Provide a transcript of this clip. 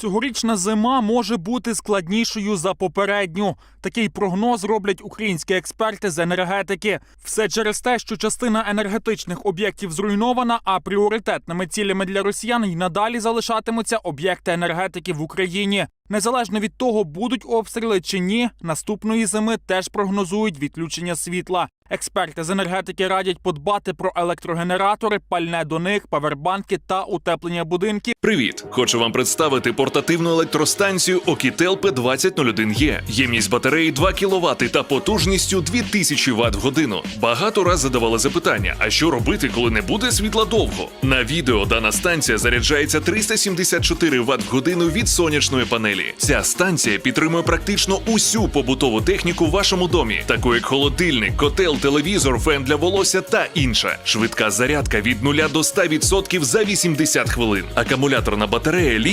Цьогорічна зима може бути складнішою за попередню. Такий прогноз роблять українські експерти з енергетики. Все через те, що частина енергетичних об'єктів зруйнована, а пріоритетними цілями для росіян й надалі залишатимуться об'єкти енергетики в Україні. Незалежно від того, будуть обстріли чи ні, наступної зими теж прогнозують відключення світла. Експерти з енергетики радять подбати про електрогенератори, пальне до них, павербанки та утеплення будинків. Привіт! Хочу вам представити портативну електростанцію Okitel P2001E. Ємність батареї 2 кВт та потужністю 2000 Вт в годину. Багато раз задавали запитання: а що робити, коли не буде світла довго? На відео дана станція заряджається 374 Вт в годину від сонячної панелі. Ця станція підтримує практично усю побутову техніку в вашому домі, таку як холодильник, котел, телевізор, фен для волосся та інше. Швидка зарядка від 0 до 100% за 80 хвилин. Акумуляторна батарея літій